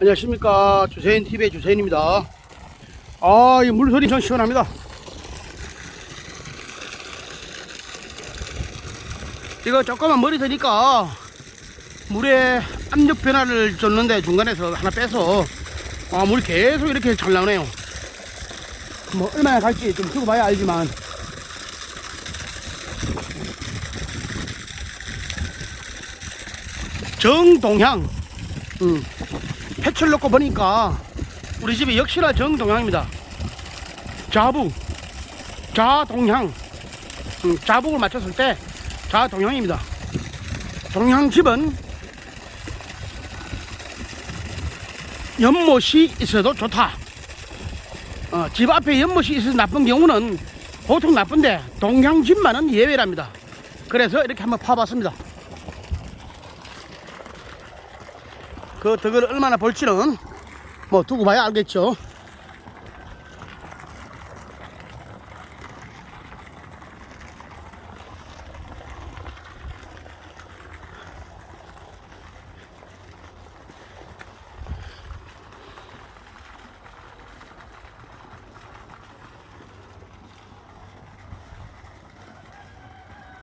안녕하십니까 주세인 TV의 주세인입니다. 아, 이 물소리 전 시원합니다. 이거 조금만 머리 드니까 물에 압력 변화를 줬는데 중간에서 하나 빼서 아, 물이 계속 이렇게 잘 나오네요. 뭐 얼마나 갈지 좀 두고 봐야 알지만 정동향 음, 패치를 넣고 보니까 우리 집이 역시나 정동향입니다. 자부, 자동향, 음, 자북을 맞췄을 때 자동향입니다. 동향 집은 연못이 있어도 좋다. 어, 집 앞에 연못이 있어서 나쁜 경우는 보통 나쁜데 동향 집만은 예외랍니다. 그래서 이렇게 한번 파봤습니다. 그 덕을 얼마나 볼지는 뭐 두고 봐야 알겠죠.